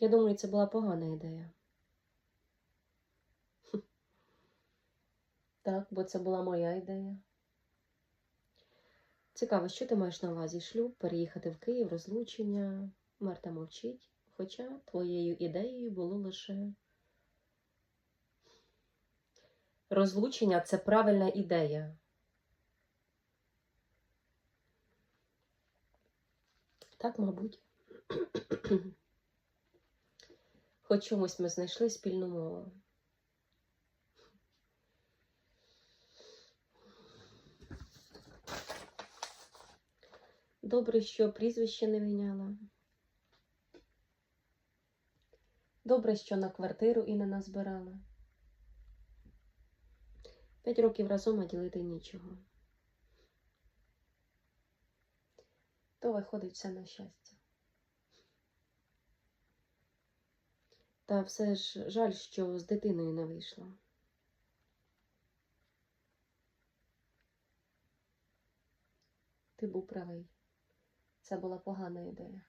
Я думаю, це була погана ідея. Так, бо це була моя ідея. Цікаво, що ти маєш на увазі? Шлюб, переїхати в Київ, розлучення. Марта мовчить, хоча твоєю ідеєю було лише. Розлучення це правильна ідея. Так, мабуть. Хоч чомусь ми знайшли спільну мову. Добре, що прізвище не міняла. Добре, що на квартиру і не назбирала. П'ять років разом, а ділити нічого. То виходить все на щастя. Та все ж жаль, що з дитиною не вийшло. Ти був правий. Це була погана ідея.